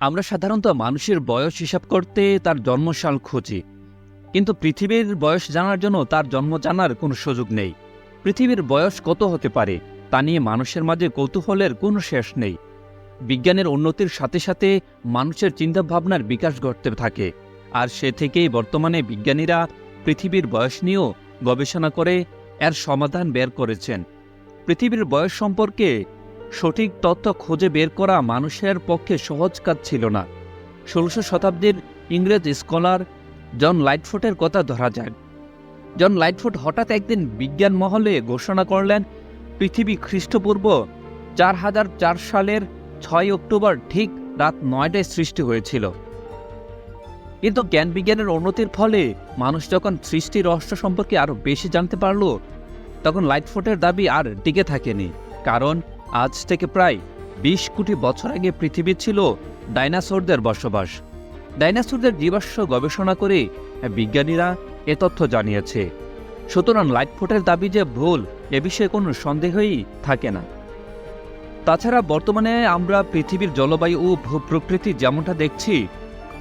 আমরা সাধারণত মানুষের বয়স হিসাব করতে তার জন্মসাল খুঁজি, কিন্তু পৃথিবীর বয়স জানার জন্য তার জন্ম জানার কোনো সুযোগ নেই। পৃথিবীর বয়স কত হতে পারে, তা নিয়ে মানুষের মাঝে কৌতূহলের কোনো শেষ নেই। বিজ্ঞানের উন্নতির সাথে সাথে মানুষের চিন্তাভাবনার বিকাশ ঘটতে থাকে, আর সে থেকেই বর্তমানে বিজ্ঞানীরা পৃথিবীর বয়স নিয়েও গবেষণা করে, এর সমাধান বের করেছেন। পৃথিবীর বয়স সম্পর্কে সঠিক তথ্য খুঁজে বের করা মানুষের পক্ষে সহজ কাজ ছিল না। ষোলশো শতাব্দীর ইংরেজ স্কলার জন লাইটফুটের কথা ধরা যায় জন লাইটফুট হঠাৎ একদিন বিজ্ঞান মহলে ঘোষণা করলেন, পৃথিবী খ্রিস্টপূর্ব চার হাজার চার সালের ছয় অক্টোবর ঠিক রাত নয়টায় সৃষ্টি হয়েছিল। কিন্তু জ্ঞান বিজ্ঞানের উন্নতির ফলে মানুষ যখন সৃষ্টি রহস্য সম্পর্কে আরও বেশি জানতে পারল, তখন লাইটফোটের দাবি আর টিকে থাকেনি। কারণ আজ থেকে প্রায় বিশ কোটি বছর আগে পৃথিবী ছিল ডাইনাসোরদের বসবাস। ডাইনাসোরদের জীবাশ্ম গবেষণা করে বিজ্ঞানীরা এ তথ্য জানিয়েছে। সুতরাং লাইটফোটের দাবি যে ভুল, এ বিষয়ে কোনো সন্দেহই থাকে না। তাছাড়া বর্তমানে আমরা পৃথিবীর জলবায়ু ও ভূপ্রকৃতি যেমনটা দেখছি,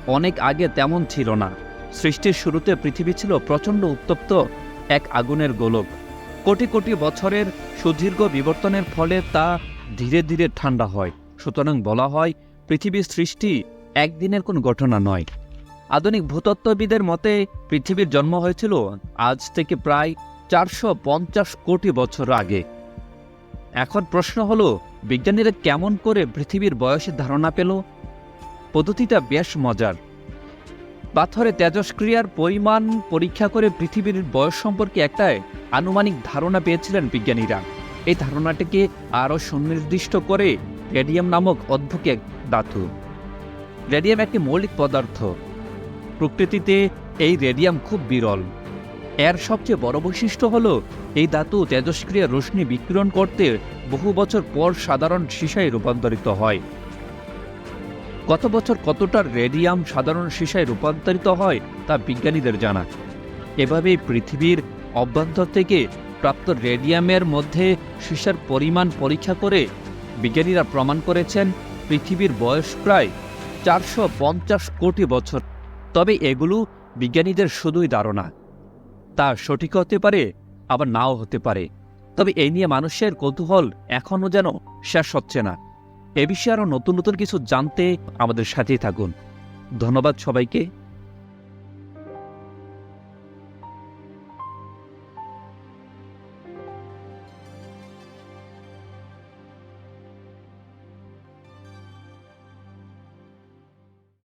অনেক আগে তেমন ছিল না। সৃষ্টির শুরুতে পৃথিবী ছিল প্রচণ্ড উত্তপ্ত, এক আগুনের গোলক। কোটি কোটি বছরের সুদীর্ঘ বিবর্তনের ফলে তা ধীরে ধীরে ঠান্ডা হয়। সুতরাং বলা হয়, পৃথিবীর সৃষ্টি একদিনের কোন ঘটনা নয়। আধুনিক ভূতত্ত্ববিদের মতে, পৃথিবীর জন্ম হয়েছিল আজ থেকে প্রায় চারশো পঞ্চাশ কোটি বছর আগে। এখন প্রশ্ন হলো, বিজ্ঞানীরা কেমন করে পৃথিবীর বয়সের ধারণা পেল? পদ্ধতিটা বেশ মজার। পাথরে তেজস্ক্রিয়ার পরিমাণ পরীক্ষা করে পৃথিবীর বয়স সম্পর্কে একটা আনুমানিক ধারণা পেয়েছিলেন বিজ্ঞানীরা। এই ধারণাটিকে আরও সুনির্দিষ্ট করে রেডিয়াম নামক অদ্ভুত এক ধাতু। রেডিয়াম একটি মৌলিক পদার্থ। প্রকৃতিতে এই রেডিয়াম খুব বিরল। এর সবচেয়ে বড় বৈশিষ্ট্য হল এই ধাতু তেজস্ক্রিয়া রশ্মি বিকিরণ করতে বহু বছর পর সাধারণ সীসায় রূপান্তরিত হয়। গত বছর কতটা রেডিয়াম সাধারণ সীসায় রূপান্তরিত হয় তা বিজ্ঞানীদের জানা। এভাবেই পৃথিবীর অভ্যন্তর থেকে প্রাপ্ত রেডিয়ামের মধ্যে সীসার পরিমাণ পরীক্ষা করে বিজ্ঞানীরা প্রমাণ করেছেন পৃথিবীর বয়স প্রায় চারশো পঞ্চাশ কোটি বছর। তবে এগুলো বিজ্ঞানীদের শুধুই ধারণা। তা সঠিক হতে পারে, আবার নাও হতে পারে। তবে এই নিয়ে মানুষের কৌতূহল এখনও যেন শেষ হচ্ছে না। এ বিষয়ে আরও নতুন নতুন কিছু জানতে আমাদের সাথেই থাকুন। ধন্যবাদ সবাইকে।